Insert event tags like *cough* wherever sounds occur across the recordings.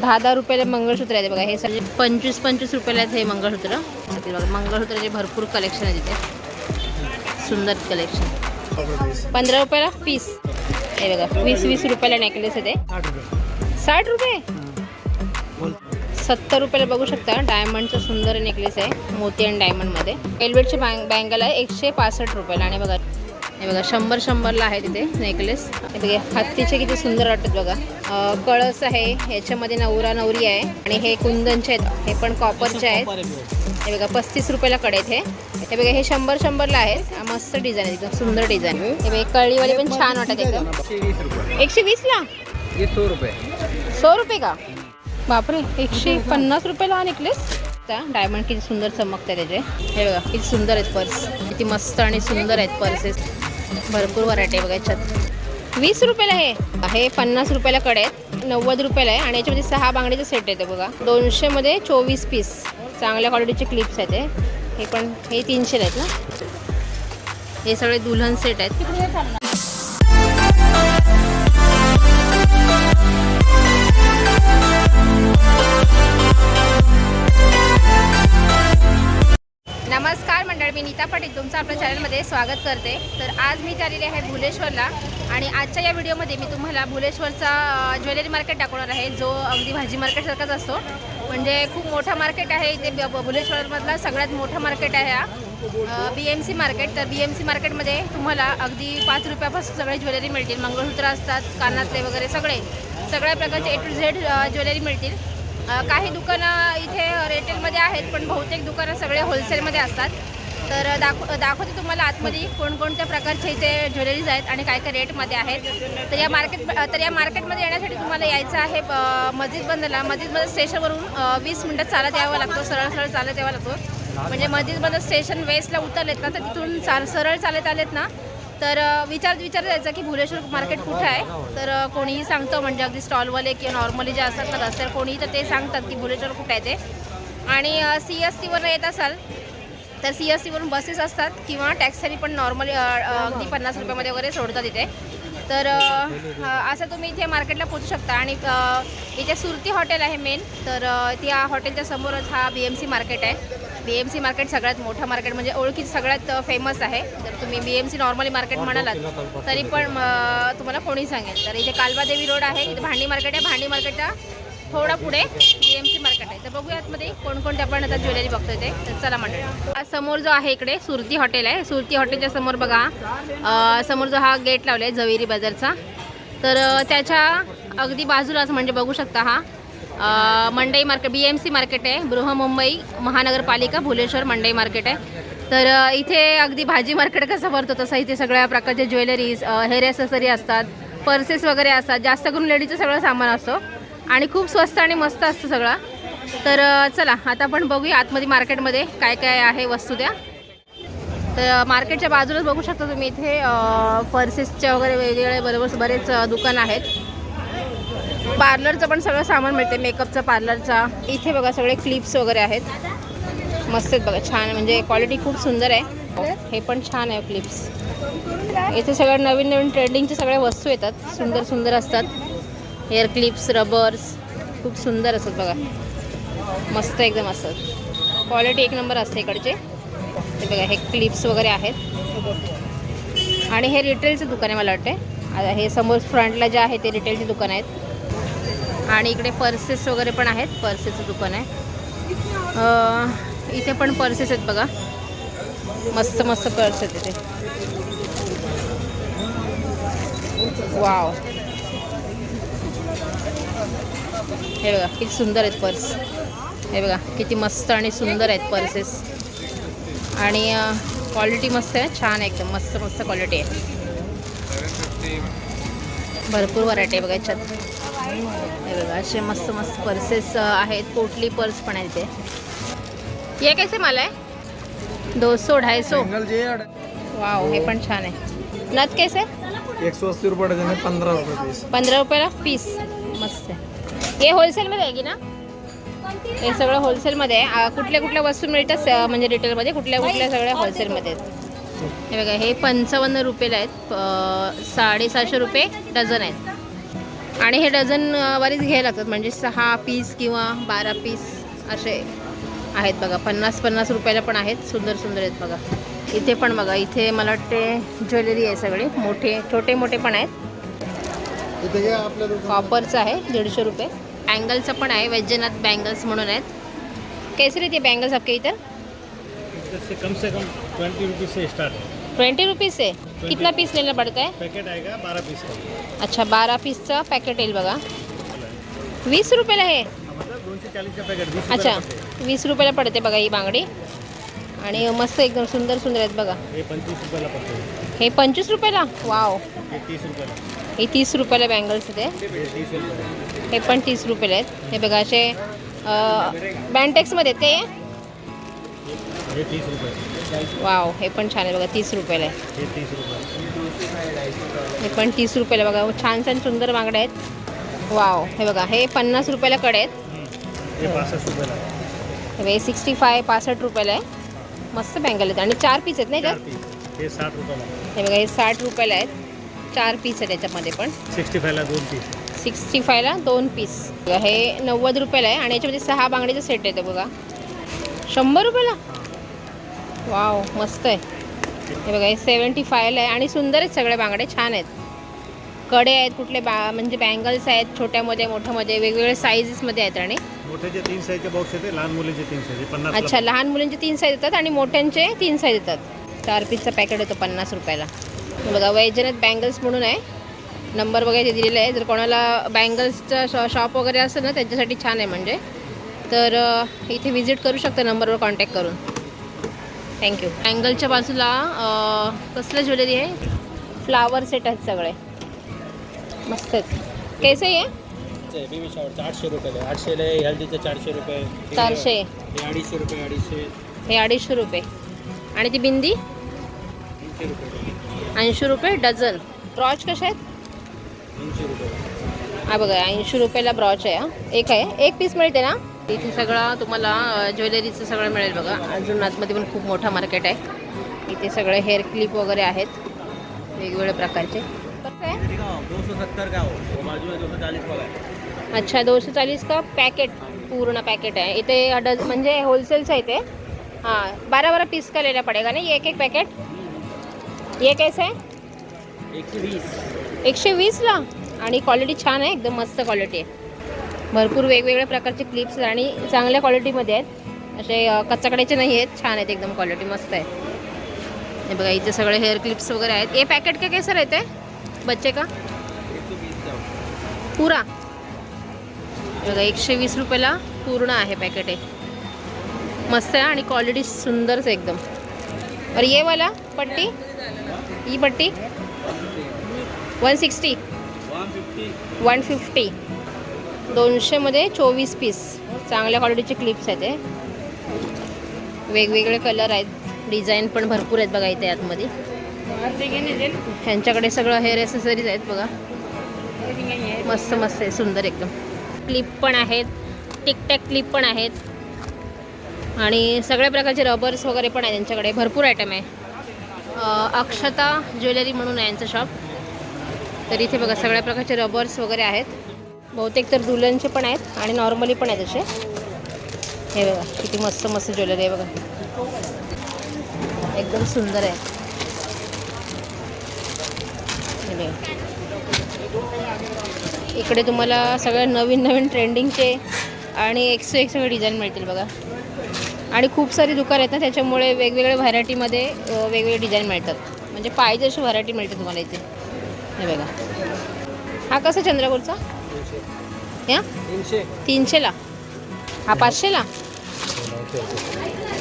दहा दहा रुपयाला मंगळसूत्र आहे बघा हे सगळे पंचवीस पंचवीस रुपयाला आहेत हे मंगळसूत्र. बघा मंगळसूत्राचे भरपूर कलेक्शन आहे तिथे सुंदर कलेक्शन पंधरा रुपयाला पीस हे बघा वीस वीस रुपयाला नेकलेस आहे ते. साठ रुपये? सत्तर रुपयाला बघू शकता. डायमंडचं सुंदर नेकलेस आहे मोती आणि डायमंडमध्ये एल्वेटचे बँग बँगल आहे एकशे पासष्ट रुपयाला. आणि बघा हे बघा शंभर शंभरला आहे तिथे नेकलेस हे बघा हत्तीचे किती सुंदर वाटतात बघा. कळस आहे ह्याच्यामध्ये नवरा नवरी आहे आणि हे कुंदनचे आहेत. हे पण कॉपरचे आहेत. हे बघा पस्तीस रुपयाला कडे हे. हे बघा हे शंभर शंभरला आहेत. मस्त डिझाईन आहे एकदम सुंदर डिझाईन हे बघा कळीवाले पण छान वाटत एकदम. एकशे वीसला? सो रुपये सो रुपये का? बापरे एकशे पन्नास रुपयाला हा नेकलेस डायमंड किती सुंदर चमकते त्याचे हे बघा किती सुंदर आहेत पर्स किती मस्त आणि सुंदर आहेत पर्सेस भरपूर व्हरायटी आहे बघा याच्यात. वीस रुपयाला हे हे पन्नास रुपयाला कडे आहेत नव्वद रुपयाला आहे. आणि याच्यामध्ये सहा बांगडीचे सेट येते बघा. दोनशेमध्ये चोवीस पीस चांगल्या क्वालिटीचे क्लिप्स आहेत हे. हे पण हे तीनशेला आहेत ना? हे सगळे दुल्हन सेट आहेत. नमस्कार मंडळ मी नीता पाटील. तुमचं आपल्या चॅनलमध्ये स्वागत करते. तर आज मी चाललेली आहे भुलेश्वरला आणि आजच्या या व्हिडिओमध्ये मी तुम्हाला भुलेश्वरचा ज्वेलरी मार्केट दाखवणार आहे जो अगदी भाजी मार्केटसारखाच असतो. म्हणजे खूप मोठा मार्केट आहे इथे भुलेश्वरमधला. सगळ्यात मोठा मार्केट आहे हा. B M C market. तर बी एम सी मार्केटमध्ये तुम्हाला अगदी पाच रुपयापासून सगळे ज्वेलरी मिळतील. मंगळसूत्र असतात कानातले वगैरे सगळे. सगळ्या प्रकारचे ए टू झेड ज्वेलरी मिळतील. काही दुकानं इथे रिटेलमध्ये आहेत पण बहुतेक दुकानं सगळे होलसेलमध्ये असतात. तर दाखव दाखवते तुम्हाला आतमध्ये कोणकोणत्या प्रकारचे इथे ज्वेलरीज आहेत आणि काय काय रेटमध्ये आहेत. तर या मार्केट तर या मार्केटमध्ये येण्यासाठी तुम्हाला यायचं आहे मस्जिद बंदला मस्जिद बंद स्टेशनवरून वीस मिनटं चालत यावं लागतो सरळ सरळ चालत यावं लागतो. म्हणजे मस्जिद बंद स्टेशन वेस्टला उतरलेत ना तर तिथून चाल सरळ चालत आलेत ना तर विचार विचार जायचा की भुलेश्वर मार्केट कुठं आहे? तर कोणीही सांगतं म्हणजे अगदी स्टॉलवाले किंवा नॉर्मली जे असतात ना रस्त्यावर कोणीही तर ते सांगतात की भुलेश्वर कुठं आहे ते. आणि सी एस टीवरनं येत असाल तर सी एस टीवरून बसेस असतात किंवा टॅक्सीने पण नॉर्मली अगदी पन्नास रुपयामध्ये वगैरे सोडतात इथे. तर असं तुम्ही इथे मार्केटला पोचू शकता. आणि इथे सुरती हॉटेल आहे मेन. तर त्या हॉटेलच्या समोरच हा बी एम सी मार्केट आहे. बी एम सी मार्केट सगळ्यात मोठं मार्केट म्हणजे ओळखीचं सगळ्यात फेमस आहे. जर तुम्ही B M C normally market म्हणालात तरी पण तुम्हाला कोणी सांगेल. तर इथे कालबादेवी रोड आहे इथे भांडी मार्केट आहे. भांडी मार्केटच्या थोडा पुढे बी एम सी मार्केट आहे. तर बघूया आतमध्ये कोणकोणते आपण आता ज्वेलरी बघतोय ते. तर चला मंडळी. समोर जो आहे इकडे सुरती हॉटेल आहे. सुरती हॉटेलच्या समोर बघा समोर जो हा गेट लावला आहे जवेरी बाजारचा. तर त्याच्या अगदी बाजूलाच म्हणजे बघू शकता हा मंडई market B M C market आहे बृहमुंबई महानगरपालिका भुलेश्वर मंडई मार्केट आहे. तर इथे अगदी भाजी मार्केट कसं भरतो तसं इथे सगळ्या प्रकारचे ज्वेलरीज हेअर ॲसेसरी असतात पर्सेस वगैरे असतात जास्त करून लेडीजचं सगळं सामान असतो. आणि खूप स्वस्त आणि मस्त असतं सगळं. तर चला आता आपण बघूया आतमध्ये मार्केटमध्ये काय काय आहे वस्तू त्या. तर मार्केटच्या बाजूलाच बघू शकता तुम्ही इथे पर्सेसच्या वगैरे वेगवेगळ्या बरोबर बरेच दुकान आहेत. पार्लरचं पण सगळं सामान मिळते मेकअपचं पार्लरचा. इथे बघा सगळे क्लिप्स वगैरे आहेत. मस्त आहेत बघा छान. म्हणजे क्वालिटी खूप सुंदर आहे. हे पण छान आहे क्लिप्स इथे सगळ्या नवीन नवीन ट्रेंडिंगच्या सगळ्या वस्तू येतात. सुंदर सुंदर असतात. हेअर क्लिप्स रबर्स खूप सुंदर असतात बघा. मस्त एकदम असतात. क्वालिटी एक नंबर असते इकडचे. ते बघा हे क्लिप्स वगैरे आहेत. आणि हे रिटेलचं दुकान आहे मला वाटते हे समोर फ्रंटला जे आहे ते रिटेलचे दुकान आहेत. आणि इकडे पर्सेस वगैरे पण आहेत. पर्सेसचं दुकान आहे. इथे पण पर्सेस आहेत बघा. मस्त मस्त पर्स आहेत इथे. वाव. हे बघा किती सुंदर आहेत पर्स. हे बघा किती मस्त आणि सुंदर आहेत पर्सेस. आणि क्वालिटी मस्त आहे. छान आहे एकदम. मस्त मस्त क्वालिटी आहे. भरपूर व्हरायटी आहे बघा याच्यात. हे बघा असे मस्त मस्त पर्सेस आहेत. पोटली पर्स पण आहे इथे ये कैसे माल आहे? दो सौ ढाई सौ वाव हे पण छान आहे. नथ कैसे? एक सौ अस्सी रुपये डझन है पंद्रह रुपये पीस पंधरा रुपयाला पीस मस्त आहे. हे होलसेलमध्ये आहे की ना? हे सगळं होलसेलमध्ये आहे. कुठल्या कुठल्या वस्तू मिळतात म्हणजे रिटेलमध्ये कुठल्या कुठल्या सगळ्या होलसेलमध्ये आहेत? हे बघा हे पंचावन्न रुपयाला आहेत. साडेसहाशे रुपये डझन आहेत. आणि हे डझन वारीच घ्यायला लागतात. म्हणजे सहा पीस किंवा बारा पीस असे आहेत बघा. पन्नास पन्नास रुपयाला पण आहेत. सुंदर सुंदर आहेत बघा. इथे पण बघा. इथे मला वाटते ज्वेलरी आहे सगळे. मोठे छोटे मोठे पण आहेत. इथे. कॉपरचं आहे. दीडशे रुपये. बँगलचं पण आहे. वैजनाथ बँगल्स म्हणून आहेत. कैसे रहते बँगल्स आपके इससे कम से कम ट्वेंटी रुपीज़ से स्टार्ट है ट्वेंटी रुपीज़ से कितना पीस लेना पड़ता है पैकेट आएगा बारह पीस का. अच्छा बारा पीसचं पॅकेट येईल बघा. वीस रुपयाला हे अच्छा. वीस रुपयाला पडते बघा ही बांगडी. आणि मस्त एकदम सुंदर सुंदर आहेत बघा. हे पंचवीस रुपयाला हे वाव हे तीस रुपयाला. हे बँगल्स इथे हे. पण तीस रुपयाला आहेत. हे बघा असे बँटेक्समध्ये आहेत ते. हे तीस रुपये वाव हे पण छान आहे बघा तीस रुपयाला आहे. हे हे पण तीस रुपयाला बघा छान छान सुंदर बांगड्या आहेत. वाव हे बघा हे पन्नास रुपयाला कडे आहेत. हे हे सिक्स्टी फाय पासष्ट रुपयाला आहे. मस्त बँगल आहेत. आणि चार पीस आहेत ना चार याच्यात पीस हे हे बघा हे साठ रुपयाला आहेत. चार पीस आहेत याच्यामध्ये पण. सिक्स्टी फायला दोन पीस सिक्स्टी फायला दोन पीस हे नव्वद रुपयाला आहे. आणि याच्यामध्ये सहा बांगडीचं सेट येतं बघा. शंभर रुपयाला? वाव मस्त आहे. हे बघा हे सेवन्टी फायला आहे आणि सुंदर आहेत सगळे बांगडे छान आहेत. कडे आहेत कुठले बा म्हणजे बँगल्स आहेत छोट्यामध्ये मोठ्यामध्ये वेगवेगळे साईजेसमध्ये आहेत आणि मोठ्याचे तीन साईजचे बॉक्स येते लहान मुलीचे तीन साईज पन्नास अच्छा लहान मुलांचे तीन साईज येतात आणि मोठ्यांचे तीन साईज येतात. चार पीसचा पॅकेट येतो पन्नास रुपयाला. बघा वैजनाथ बँगल्स म्हणून आहे. नंबर वगैरे दिलेला आहे. जर कोणाला बँगल्सचा शॉ शॉप वगैरे असेल ना त्यांच्यासाठी छान आहे म्हणजे. तर इथे व्हिजिट करू शकता नंबरवर कॉन्टॅक्ट करून. थँक्यू बँगलच्या बाजूला कसलं ज्वेलरी आहे? फ्लावर सेट आहेत सगळे. मस्त आहेत. कैसे आहे? बेबी शॉवरचे आठशे रुपये आठशेला हल्दीचे चारशे रुपये. चारशे. हे अडीचशे रुपये अडीचशे. हे अडीचशे रुपये. आणि ती बिंदी? ऐंशी रुपये डझन. ब्रॉच कसे आहेत? हा बघा ऐंशी रुपयाला ब्रॉच आहे हा. एक आहे. एक पीस मिळते ना? इथे सगळं तुम्हाला ज्वेलरीचं सगळं मिळेल बघा. अजून आतमध्ये पण खूप मोठा मार्केट आहे. इथे सगळे हेअर क्लिप वगैरे आहेत. वेगवेगळ्या प्रकारचे. अच्छा दोनशे चाळीस का? पॅकेट पूर्ण पॅकेट आहे. इथे डझ म्हणजे होलसेलचं आहे इथे हां बारा बारा पीस का लेना पडेगा ना? एक एक पॅकेट ये कैसे आहे? एक एकशे वीसला आणि क्वालिटी छान आहे एकदम मस्त क्वालिटी आहे. भरपूर वेगवेगळ्या प्रकारचे क्लिप्स आणि चांगल्या क्वालिटीमध्ये आहेत. असे कच्चाकड्याचे नाही आहेत छान आहेत एकदम क्वालिटी मस्त आहे हे बघा इथे सगळे हेअर क्लिप्स वगैरे आहेत. ये पॅकेट का कैसा रहते बच्चे का? पुरा. हे बघा एकशे वीस रुपयाला पूर्ण आहे पॅकेट आहे मस्त आहे आणि क्वालिटी सुंदरच आहे एकदम. और ये वाला पट्टी? ही पट्टी? वन सिक्स्टी वन फिफ्टी दोनशेमध्ये चोवीस पीस. चांगल्या क्वालिटीचे क्लिप्स आहेत ते वेगवेगळे कलर आहेत. डिझाईन पण भरपूर आहेत बघा इथे आतमध्ये. ह्यांच्याकडे सगळं हेअर एसेसरीज आहेत बघा. मस्त मस्त आहे. सुंदर एकदम. क्लिप पण आहेत. टिकटॅक क्लिप पण आहेत. आणि सगळ्या प्रकारचे रबर्स वगैरे पण आहेत त्यांच्याकडे भरपूर आयटम आहे. अक्षता ज्वेलरी म्हणून आहे यांचं शॉप तर इथे बघा सगळ्या प्रकारचे रबर्स वगैरे आहेत. बहुतेक तर दुल्हनचे पण आहेत आणि नॉर्मली पण आहेत असे. हे बघा किती मस्त मस्त ज्वेलरी आहे बघा. एकदम सुंदर आहे. हे बघा. इकडे तुम्हाला सगळ्या नवीन नवीन ट्रेंडिंगचे आणि एकशे एक सगळे डिझाईन मिळतील बघा. आणि खूप सारी दुकान आहेत ना त्याच्यामुळे वेगवेगळ्या व्हरायटीमध्ये वेगवेगळे डिझाईन मिळतात. म्हणजे पाहिजे अशी व्हरायटी मिळते तुम्हाला इथे. हे बघा. हा कसा चंद्रपूरचा या? तीनशे. तीनशेला? हा पाचशेला?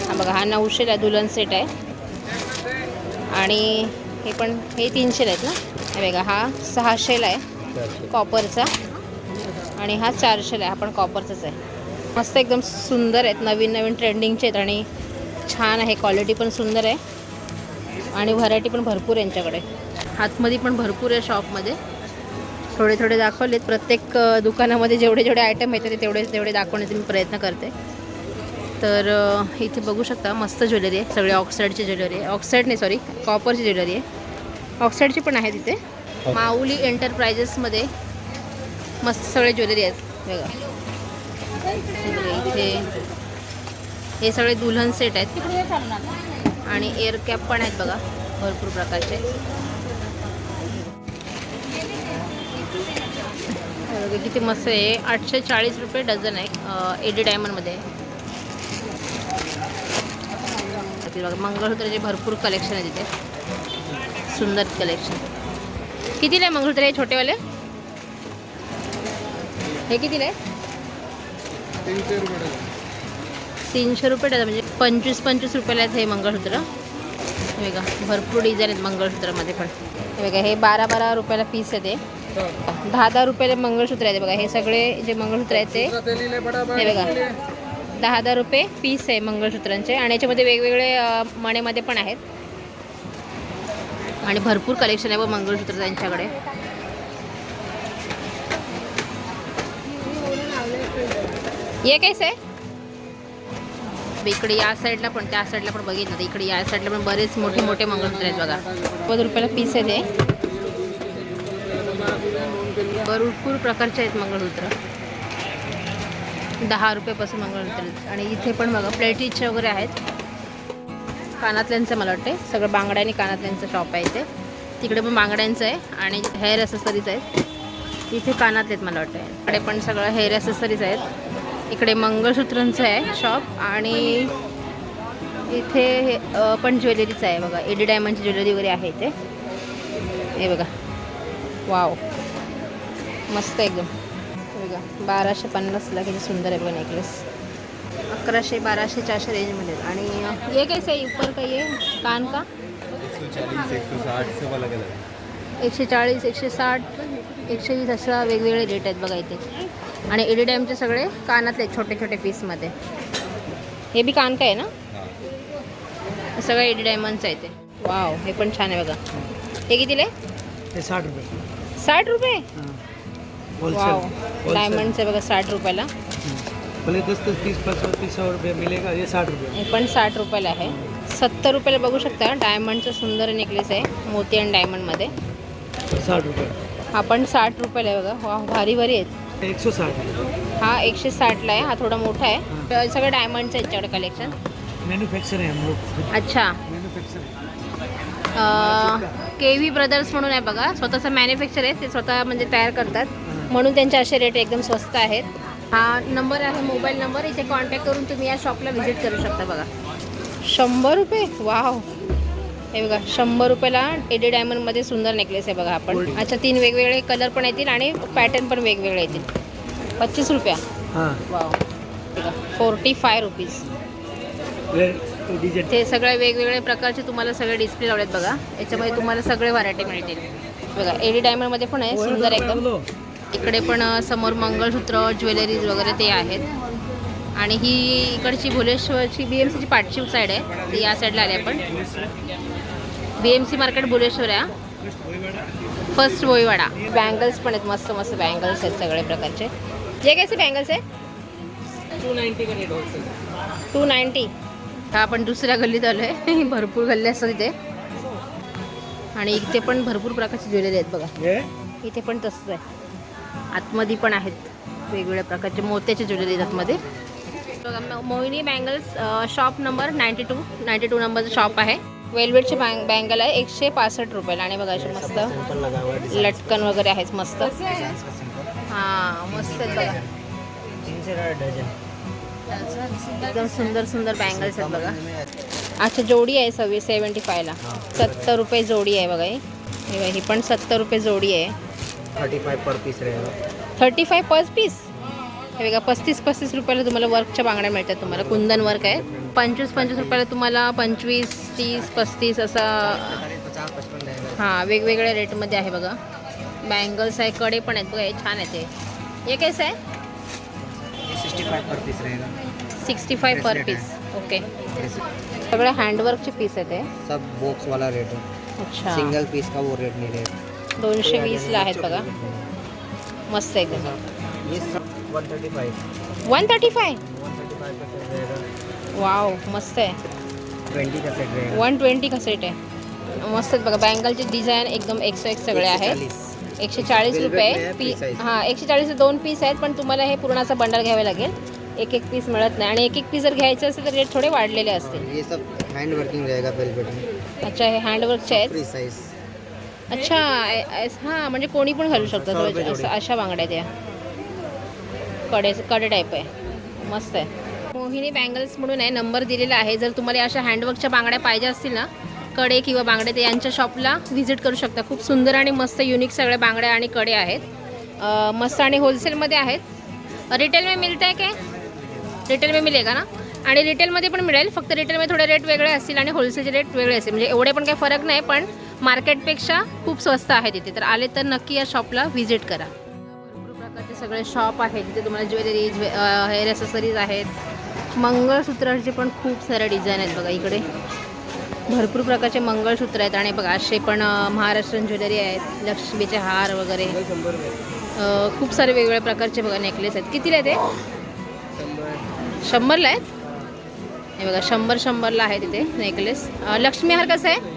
हा बघा हा नऊशेला दुल्हन सेट आहे. आणि हे पण हे तीनशेला आहेत ना? हे बघा हा सहाशेला आहे. कॉपरचा. आणि हा चारशेला आहे. हा पण कॉपरचाच आहे. मस्त एकदम सुंदर आहेत. नवीन नवीन ट्रेंडिंगचे आहेत आणि छान आहे. क्वालिटी पण सुंदर आहे. आणि व्हरायटी पण भरपूर आहे यांच्याकडे. आतमध्ये पण भरपूर आहे शॉपमध्ये. थोडे थोडे दाखवलेत. प्रत्येक दुकानामध्ये जेवढे जेवढे आयटम येतात ते तेवढे तेवढे दाखवण्याचा मी प्रयत्न करते. तर इथे बघू शकता मस्त ज्वेलरी आहे. सगळे ऑक्साईडची ज्वेलरी आहे. ऑक्साईड नाही सॉरी कॉपरची ज्वेलरी आहे. ऑक्साईडची पण आहे तिथे. माऊली एंटरप्राइजेसमध्ये मस्त सगळे ज्वेलरी आहेत. बघा. हे बघा इथे हे सगळे दुल्हन सेट आहेत. आणि एअर कॅप पण आहेत बघा. भरपूर प्रकारचे. बघा किती मस्त आहे. आठशे चाळीस रुपये डझन आहे एडी डायमंडमध्ये. बघा मंगळसूत्राचे भरपूर कलेक्शन आहे तिथे. सुंदर कलेक्शन. कितीला आहे मंगळसूत्र हे छोटेवाले? हे कितीला आहे तीनशे रुपये. तीनशे रुपये डझन म्हणजे पंचवीस पंचवीस रुपयाला आहेत हे मंगळसूत्र. हे बघा भरपूर डिझाईन आहेत मंगळसूत्रामध्ये पण. हे बघा हे बारा बारा रुपयाला पीस आहे ते. दहा दहा रुपयाला मंगळसूत्र आहे बघा. हे सगळे जे मंगळसूत्र आहेत ते हे बघा. दहा दहा रुपये पीस आहे मंगळसूत्रांचे आणि याच्यामध्ये वेगवेगळे मणेमध्ये पण आहेत. आणि भरपूर कलेक्शन आहे व मंगळसूत्र त्यांच्याकडे. ये कैसे? आहे इकडे या साईडला पण त्या साईडला पण बघितलं इकडे या साईडला पण बरेच मोठे मोठे मंगळसूत्र आहेत बघा. नव्वद रुपयाला पीस आहे ते. भरपूर प्रकारचे आहेत मंगळसूत्र. दहा रुपयापासून मंगळसूत्र आणि इथे पण बघा प्लेटीचे वगैरे आहेत. कानातल्यांचं मला वाटते सगळं बांगड्या आणि कानातल्यांचं शॉप आहे इथे. तिकडे पण बांगड्यांचं आहे आणि हेअर ॲसेसरीज आहेत. इथे कानातले आहेत मला वाटतं इकडे पण सगळं हेअर ॲसेसरीज आहेत. इकडे मंगळसूत्रांचं आहे शॉप आणि इथे हे पण ज्वेलरीचं आहे बघा. एडी डायमंडची ज्वेलरी वगैरे आहे इथे. हे बघा. वाव. मस्त एकदम हे बघा बाराशे पन्नासला किती सुंदर आहे बघा नेकलेस अकराशे बाराशे चारशे रेंजमध्ये. आणि ये कैसे आहे? ऊपर का ये? कान का? एकशे चाळीस एकशे साठ एकशे वीस असा वेगवेगळे रेट आहेत बघा इथे. आणि एडी डॅमचे सगळे कानातले आहेत, छोटे छोटे पीसमध्ये हे बी कान काय आहे ना? हे. सगळं एडी डायमंडचं आहे ते. वाव हे पण छान आहे बघा. हे कितीले? हे साठ रुपये. साठ रुपये? होलसेल डायमंडचं आहे बघा साठ रुपयाला. भले दस दस तीस पचास तीस सौ रुपये मिलेगा ये साठ रुपये. पण साठ रुपयाला आहे. सत्तर रुपयाला बघू शकता. डायमंडचं सुंदर नेकलेस आहे मोती आणि डायमंडमध्ये साठ रुपये. हा पण साठ रुपयाला आहे बघा. वा भारी भारी आहेत. एक सौ साठ. हा एकशे साठला आहे. हा थोडा मोठा आहे. सगळं डायमंडचं आहे याच्याकडे कलेक्शन मैन्युफैक्चर है लोग. अच्छा. मैन्युफैक्चर के व्ही ब्रदर्स म्हणून आहे बघा. स्वतःचं मॅन्युफॅक्चर आहे ते स्वतः म्हणजे तयार करतात. म्हणून त्यांचे असे रेट एकदम स्वस्त आहेत. हा नंबर आहे मोबाईल नंबर इथे कॉन्टॅक्ट करून तुम्ही या शॉपला व्हिजिट करू शकता बघा. शंभर रुपये? वाव हे बघा शंभर रुपयाला एडी डायमंडमध्ये सुंदर नेकलेस आहे बघा आपण. अच्छा तीन वेगवेगळे कलर पण येतील आणि पॅटर्न पण वेगवेगळे येतील. पच्चीस रुपया? हाँ. वाव फोर्टी फाय रुपीज ते सगळे वेगवेगळे प्रकारचे तुम्हाला सगळे डिस्प्ले लावलेत बघा. याच्यामध्ये तुम्हाला सगळे व्हरायटी मिळतील. बघा एडी डायमंडमध्ये पण आहे सुंदर एकदम. इकडे पण समोर मंगळसूत्र ज्वेलरीज वगैरे ते आहेत. आणि ही इकडची भुलेश्वरची बी एम सीची पाठची साईड आहे. ती या साईडला आली आपण. B M C market Bhuleshwar आहे. फर्स्ट भोईवाडा बँगल्स पण आहेत मस्त मस्त बँगल्स आहेत सगळे प्रकारचे. जे कैसे बँगल्स आहे? टू नाईन्टी टू नाईन्टी हा आपण दुसऱ्या गल्लीत आलो आहे *laughs* भरपूर गल्ली असतात इथे. आणि इथे पण भरपूर प्रकारची ज्वेलरी आहेत बघा. इथे पण तसंच आहे. आतमध्ये पण आहेत. वेगवेगळ्या प्रकारचे मोत्याचे ज्वेलरी आहेत आतमध्ये. बघा Mohini bangles shop number ninety two ninety two नंबरचं शॉप आहे. वेलवेटचे बँग बँगल आहे एकशे पासष्ट रुपयाला. आणि बघा असे मस्त लटकन वगैरे आहेत मस्त. हां मस्त आहेत बघा. एकदम सुंदर सुंदर बँगल्स आहेत बघा. अच्छा जोडी आहे सव्वीस सेवन्टी फायला सत्तर रुपये जोडी आहे बघा ही. हे पण सत्तर रुपये जोडी आहे. Thirty five per piece thirty five per piece हे बघा पस्तीस पस्तीस रुपयाला तुम्हाला वर्कच्या बांगड्या मिळतात तुम्हाला. कुंदन वर्क आहे. पंचवीस पंचवीस रुपयाला तुम्हाला पंचवीस तीस पस्तीस असा हां वेगवेगळ्या रेटमध्ये आहे बघा. बँगल्स आहे कडे पण आहेत बघा हे छान आहे ते हे कैसे आहे? सिक्सटी फाइव पर पीस रहेगा. Sixty five per Bracelet piece. Okay. सगळे हँडवर्कचे पीस आहेत ते सब बॉक्स वाला रेट अच्छा. सिंगल पीस का वो रेट नहीं रहेगा दोनशे वीसला आहेत बघा. मस्त एकदम ये सब वन थर्टी वन रहेगा. वाव मस्त आहे. ट्वेंटी का सेट रहेगा. वन ट्वेंटी का सेट आहे. मस्त आहेत बघा. बँगलचे डिझाईन एकदम एकशे एक सगळे आहेत एकशे चाळीस रुपये है, पी. हां एकशे चाळीसचे दोन पीस आहेत पण तुम्हाला हे पूर्णाचा बंडल घ्यावे लागेल. एक एक पीस मिळत नाही. आणि एक एक पीस जर घ्यायचे असेल तर रेट थोडे वाढलेले असतील. ये सब हैंड वर्किंग रहेगा वेलवेट में अच्छा हे हँडवर्कचे आहेत? फ्री साइज अच्छा हां म्हणजे कोणी पण घालू शकतं. सौ रुपये असं जोडी. अशा बांगड्या त्या कडे कडे टाईप आहे. मस्त आहे. मोहिनी बँगल्स म्हणून आहे नंबर दिलेला आहे. जर तुम्हाला अशा हँडवर्कच्या बांगड्या पाहिजे असतील ना कडे किंवा बांगडे ते यांच्या शॉपला व्हिजिट करू शकता. खूप सुंदर आणि मस्त युनिक सगळ्या बांगड्या आणि कडे आहेत. मस्त आणि होलसेलमध्ये आहेत. रिटेल में मिळत आहे काय? रिटेल में मिळेल का ना? आणि रिटेलमध्ये पण मिळेल. फक्त रिटेलमध्ये थोडे रेट वेगळे असतील आणि होलसेलचे रेट वेगळे असतील. म्हणजे एवढे पण काही फरक नाही पण मार्केटपेक्षा खूप स्वस्त आहे तिथे. तर आले तर नक्की या शॉपला व्हिजिट करा. भरपूर प्रकारचे सगळे शॉप आहेत. तिथे तुम्हाला ज्वेलरी हेअर ॲसेसरीज आहेत. मंगळसूत्राचे पण खूप साऱ्या डिझाईन आहेत बघा इकडे. भरपूर प्रकारचे मंगळसूत्र आहेत आणि बघा असे पण महाराष्ट्रन ज्वेलरी आहेत. लक्ष्मीचे हार वगैरे. खूप सारे वेगवेगळ्या प्रकारचे बघा नेकलेस आहेत. कितीला आहे ते शंभरला आहेत? हे बघा शंभर शंभरला आहे तिथे नेकलेस लक्ष्मी हार कसं आहे?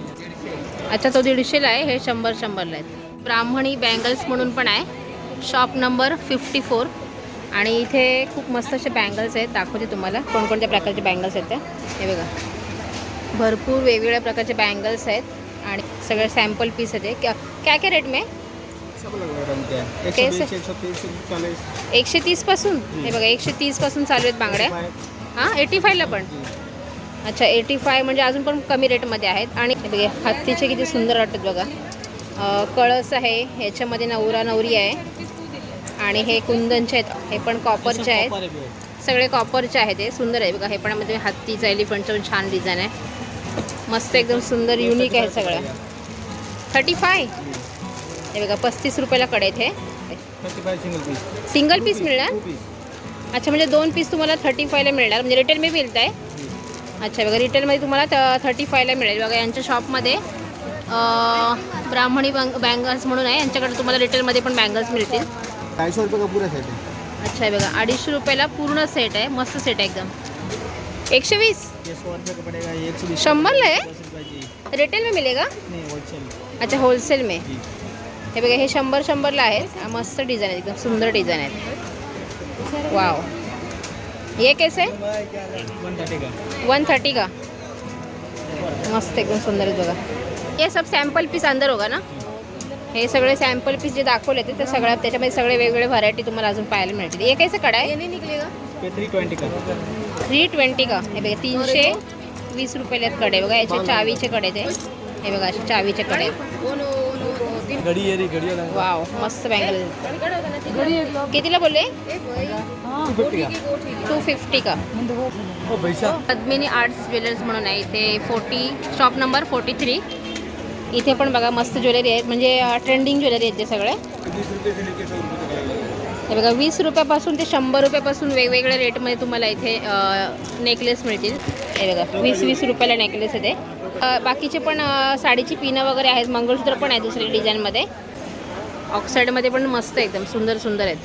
अच्छा तो दीडशेला आहे. हे शंभर शंभरला आहेत. ब्राह्मणी बँगल्स म्हणून पण आहे. Shop number fifty four. आणि इथे खूप मस्त असे बँगल्स आहेत. दाखवते तुम्हाला. कोणकोणत्या प्रकारचे बँगल्स आहेत त्या हे बघा. भरपूर वेगवेगळ्या प्रकारचे बँगल्स आहेत आणि सगळे सॅम्पल पीस आहेत. क्या क्या रेट में? सब अलग रंग के हैं कैसे? 120 130 140 एकशे तीसपासून हे बघा एकशे तीसपासून चालू आहेत बांगड्या. हां एटी फायला पण? अच्छा एटी फाय म्हणजे अजून पण कमी रेटमध्ये आहेत. आणि बघा हत्तीचे किती सुंदर वाटतात बघा. कळस आहे ह्याच्यामध्ये नवरा नवरी आहे. आणि हे कुंदनचे आहेत. हे पण कॉपरचे आहेत. सगळे कॉपरचे आहेत हे. सुंदर आहे बघा. हे पण मध्ये हत्तीचं एलिफंटचं पण छान डिझाईन आहे. मस्त एकदम सुंदर युनिक आहे सगळं. थर्टी फाय हे बघा पस्तीस रुपयाला कडे आहेत हे. 35 सिंगल पीस सिंगल पीस मिळणार? अच्छा म्हणजे दोन पीस तुम्हाला थर्टी फायला मिळणार. म्हणजे रिटेल मी मिळत आहे अच्छा बघा रिटेलमध्ये तुम्हाला थर्टी फायला मिळेल. बघा यांच्या शॉपमध्ये ब्राह्मणी बँग बँगल्स म्हणून आहे. यांच्याकडे तुम्हाला रिटेलमध्ये पण बँगल्स मिळतील. सौ रुपये का पूरा सेट है अच्छा हे बघा अडीचशे रुपयाला पूर्ण सेट आहे. मस्त सेट आहे एकदम. एकशे वीस? ये सौ रुपये का पड़ेगा ये एक सौ बीस शंभरला आहे? रिटेल में मिलेगा? नहीं होलसेल अच्छा होलसेल में? हे बघा हे शंभर शंभरला आहेत. हा, मस्त डिझाईन आहे एकदम सुंदर डिझाईन आहेत. वाव ये कैसे? वन थर्टी का वन थर्टी का? मस्त एकदम सुंदर आहे बघा. हे सब सॅम्पल पीस अंदर होगा ना? हे सगळे सॅम्पल पीस जे दाखवले ते सगळ्या त्याच्यामध्ये सगळे वेगवेगळे व्हरायटी तुम्हाला अजून पाहायला मिळतील. हे कैसे कडा आहे ट्वेंटी का? थ्री ट्वेंटी का? हे बघा तीनशे वीस रुपयाला आहेत कडे बघा याचे चावीचे कडे ते. हे बघा असे चावीचे कडे वाव मस्त बँगल कितीला बोलले? टू फिफ्टी का? ओ पैसा. पद्मिनी आर्ट्स ज्वेलर्स म्हणून आहे. इथे forty shop number forty three इथे पण बघा मस्त ज्वेलरी आहेत. म्हणजे ट्रेंडिंग ज्वेलरी आहेत ते सगळे. हे बघा वीस रुपयापासून ते शंभर रुपयापासून वेगवेगळ्या रेटमध्ये तुम्हाला इथे नेकलेस मिळतील. हे बघा वीस वीस रुपयाला नेकलेस आहे ते. अ, बाकीचे पण साडीची पिनं वगैरे आहेत मंगळसूत्र पण आहे दुसऱ्या डिझाईनमध्ये. ऑक्साईडमध्ये पण मस्त एकदम सुंदर सुंदर आहेत.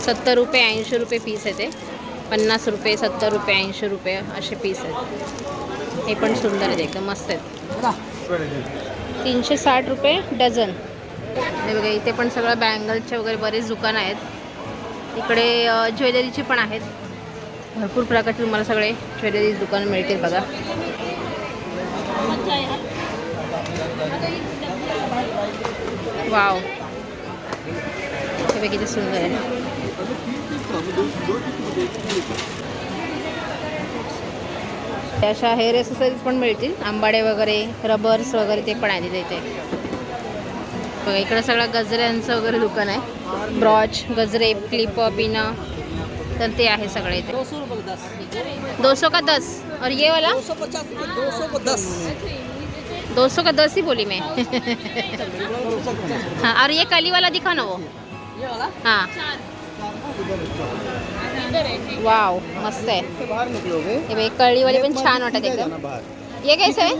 सत्तर रुपये ऐंशी रुपये पीस आहे ते. पन्नास रुपये सत्तर रुपये ऐंशी रुपये असे पीस आहेत. हे पण सुंदर आहेत एकदम मस्त आहेत. तीनशे साठ रुपये डझन. हे बघा इथे पण सगळं बँगलचे वगैरे बरेच दुकान आहेत. इकडे ज्वेलरीचे पण आहेत. भरपूर प्रकारचे तुम्हाला सगळे ज्वेलरी दुकान मिळतील बघा. वाव. हे बघ किती सुंदर आहे. अशा हेअर एक्सेसरीज पण मिळतील. आंबाडे वगैरे रबर्स वगैरे ते पण आहेत इथे. बघा इकडं सगळं गजऱ्यांचं वगैरे दुकान आहे. ब्रॉच गजरे क्लिप पिना तर ते आहे सगळे इथे. दो सौ का दस? और ये वाला. दो सौ को दस. का दस ही बोली मैं. हाँ और ये कली वाला दिखा ना वो. हाँ. वाव मस्त आहे. कळी वाली पण छान वाटत एकदम. ये कैसे? आहे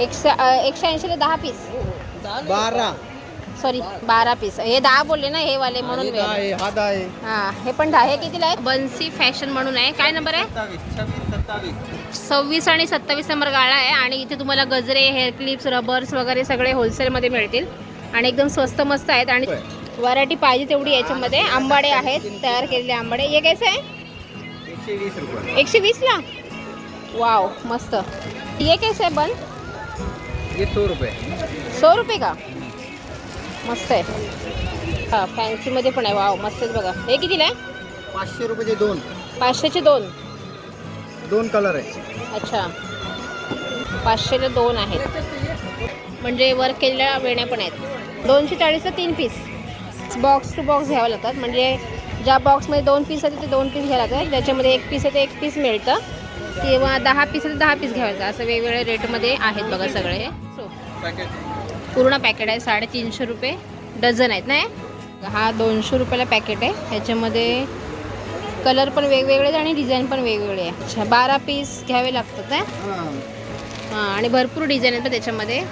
एकशे एकशे ऐंशीला दहा पीस बारह सॉरी बारा पीस हे दहा बोलले ना हे वाले म्हणून वेळ. आहे हा दहा आहे. हा हे पण दहा हे कितीला आहे? बन्सी फॅशन म्हणून आहे. काय नंबर आहे? सत्तावीस छब्बीस सत्तावीस. सव्वीस आणि सत्तावीस नंबर गाळा आहे. आणि इथे तुम्हाला गजरे हेअर क्लिप्स रबर्स वगैरे सगळे होलसेलमध्ये मिळतील. आणि एकदम स्वस्त मस्त आहेत. आणि व्हरायटी पाहिजे तेवढी याच्यामध्ये. आंबाडे आहेत तयार केलेले आंबाडे. हे कैसे आहे? एकशे वीसला? वाव मस्त. ये कैसे आहे बन? ये सौ रुपये. सौ रुपये का? मस्त आहे. हां फॅन्सीमध्ये पण आहे. वाव मस्त आहे बघा. हे कितीला आहे? पाचशे रुपयाचे दोन. पाचशेचे दोन. दोन कलर आहे. अच्छा. पाचशेला दोन आहेत. म्हणजे वर्क केलेल्या वेण्या पण आहेत. दोनशे चाळीसला तीन पीस बॉक्स टू बॉक्स घ्यावं लागतात. म्हणजे ज्या बॉक्समध्ये दोन पीस आहेत ते दोन पीस घ्यावं लागतात. ज्याच्यामध्ये एक पीस आहे ते एक पीस मिळतं. किंवा दहा पीस दहा पीस लागतं असं वेगवेगळ्या रेटमध्ये आहेत बघा सगळे. हे पूर्ण पॅकेट आहे. साडेतीनशे रुपये डझन आहेत नाही? हा दोनशे रुपयाला पॅकेट आहे. ह्याच्यामध्ये कलर पण वेगवेगळे आहेत आणि डिझाईन पण वेगवेगळे आहे. अच्छा बारा पीस घ्यावे लागतात ना हां. आणि भरपूर डिझाईन आहेत त्याच्यामध्ये.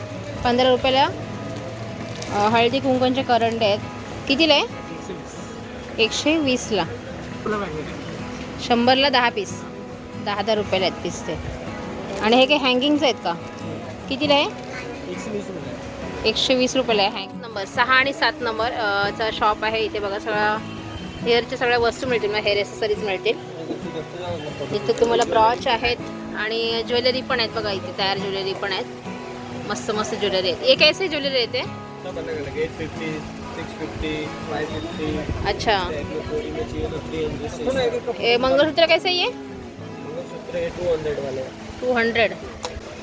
पंधरा रुपयाला हळदी कुंकूंचे करंडे आहेत. कितीला आहे? एकशे वीसला. शंभरला दहा पीस दहा दहा रुपयाला आहेत पीस ते. आणि हे काही हँगिंग्स आहेत का? कितीला आहे? एकशे वीस रुपयाला आहे. हँग नंबर सहा आणि सात नंबर चा शॉप आहे. इथे बघा सगळ्या हेअरच्या सगळ्या वस्तू मिळतील. हेअर एसेसरीज मिळतील. इथे तुम्हाला ब्रॉच आहेत आणि ज्वेलरी पण आहेत बघा इथे. तयार ज्वेलरी पण आहेत. मस्त मस्त ज्वेलरी आहेत. एक ऐसे ज्वेलरी येते ते? अच्छा. ए, मंगलसूत्र कैसे ये? है टू हंड्रेड वाले two hundred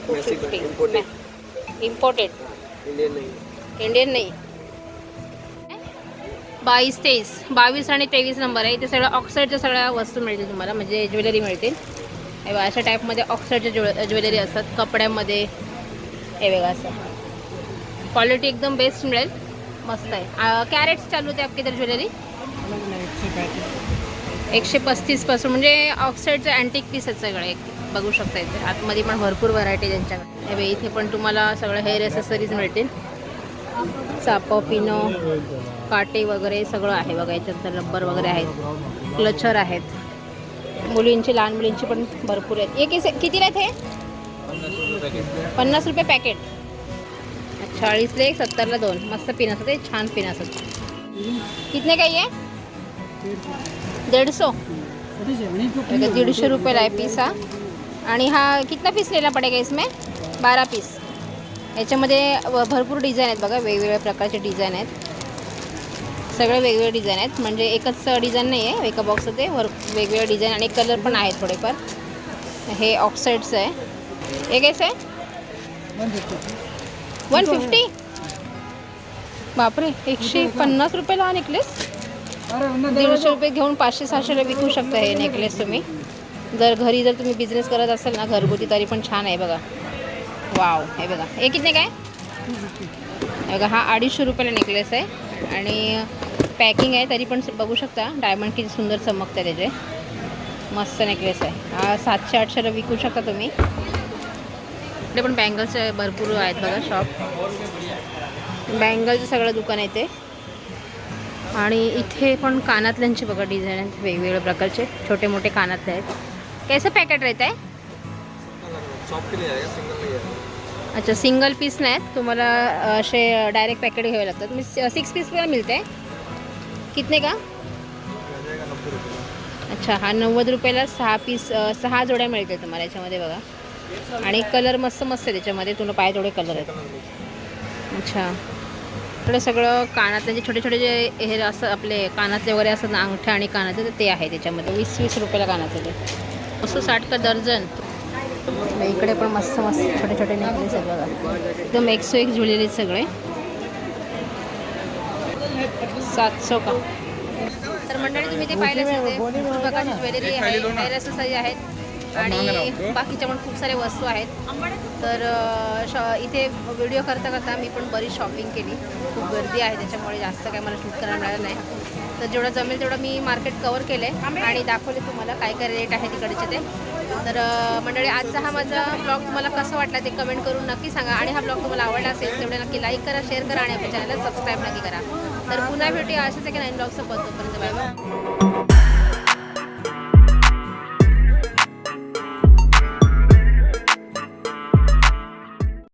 two Mexican, fifty imported Indian नहीं. इंडियन नाही. बावीस तेवीस. बावीस आणि तेवीस नंबर आहे. इथे सगळ्या ऑक्साईडच्या सगळ्या वस्तू मिळतील तुम्हाला. म्हणजे ज्वेलरी मिळतील. हे बघा, अशा टाईपमध्ये ऑक्साईडच्या ज्वे ज्वेलरी असतात. कपड्यामध्ये. हे वेगळं असं. क्वालिटी एकदम बेस्ट मिळेल. मस्त आहे. कॅरेट्स चालू होते आपली तर ज्वेलरी? एकशे पस्तीसपासून म्हणजे ऑक्साईडचं अँटिक पीस आहेत सगळे. एक बघू शकता इथे. आतमध्ये पण भरपूर व्हरायटी त्यांच्याकडे. हे इथे पण तुम्हाला सगळं हेअर एसेसरीज मिळतील. चापं पिनो काटे वगैरे सगळं आहे बघा. याच्यात रब्बर वगैरे आहेत. क्लचर आहेत. मुलींची लहान मुलींची पण भरपूर आहेत. एक किस- कितीला आहेत हे? पन्नास रुपये पॅकेट चाळीसला एक सत्तरला दोन. मस्त पिन असतात. ते छान पिन असतात. कितने काही आहे दीडशो. ओके, दीडशे रुपयाला आहे पीस हा. आणि हा कितना पीस लेना पडेगा इसमें? बारा पीस. याच्यामध्ये भरपूर डिझाईन आहेत बघा वेगवेगळ्या प्रकारचे डिझाईन आहेत. सगळे वेगवेगळे डिझाईन आहेत. म्हणजे एकच डिझाईन नाही आहे एका बॉक्सचं ते वर वेगवेगळे डिझाईन आणि कलर पण आहेत थोडेफार. हे ऑक्साईडचं आहे. हे आहे वन फिफ्टी बापरे एकशे पन्नास रुपयाला हा नेकलेस दीडशे रुपये घेऊन पाचशे सहाशेला विकू शकता हे नेकलेस तुम्ही. जर घरी जर तुम्ही बिझनेस करत असाल ना घरगुती तरी पण छान आहे बघा. वाव हे बघा. हे किती काय? हे बघा हा अडीचशे रुपयाला नेकलेस आहे. आणि पॅकिंग आहे तरी पण बघू शकता. डायमंड किती सुंदर चमकतं त्याचे. मस्त नेकलेस आहे. हा सातशे आठशेला विकू शकता तुम्ही. इकडे पण बँगल्स भरपूर आहेत बघा शॉप बँगलचं सगळं दुकान आहे ते. आणि इथे पण कानातल्यांचे बघा डिझाईन आहेत वेगवेगळ्या प्रकारचे छोटे मोठे कानातले आहेत. कैसे पॅकेट राहत आहे अच्छा सिंगल पीस नाहीत तुम्हाला असे डायरेक्ट पॅकेट घ्यावे लागतात. मी सिक्स पीस पण मिळते. कितने का? अच्छा हा नव्वद रुपयाला सहा पीस सहा जोड्या मिळतील तुम्हाला याच्यामध्ये बघा. आणि कलर मस्त मस्त आहे त्याच्यामध्ये. तुला पाय थोडे कलर आहेत. अच्छा. इकडे सगळं कानातले जे छोटे छोटे जे हे असं आपले कानातले वगैरे असतात ना अंगठ्या आणि कानातले तर ते आहे त्याच्यामध्ये. वीस वीस रुपयाला कानातले ते. मस्त साठ का दर्जन. इकडे पण मस्त मस्त छोटे छोटे नेकलेस आहेत बघा. एकदम एकशे एक ज्वेलरी सगळे. सातशो का? तर मंडळी तुम्ही ते पाहिलं ज्वेलरी आहे आहेत. आणि बाकीच्या पण खूप साऱ्या वस्तू आहेत. तर शॉ इथे व्हिडिओ करता करता मी पण बरीच शॉपिंग केली. खूप गर्दी आहे त्याच्यामुळे जास्त काय मला शूट करायला मिळालं नाही. तर जेवढं जमेल तेवढं मी मार्केट कवर केलं आहे आणि दाखवले तुम्हाला काय काय रेट आहे तिकडचे ते. तर मंडळी आजचा हा माझा ब्लॉग तुम्हाला कसा वाटला ते कमेंट करून नक्की सांगा. आणि हा ब्लॉग तुम्हाला आवडला असेल तेवढे नक्की लाईक करा शेअर करा आणि आपल्या चॅनलला सबस्क्राईब नक्की करा. तर पुन्हा भेटूया अशाच एका नवीन ब्लॉगचं पद तोपर्यंत बाय बाय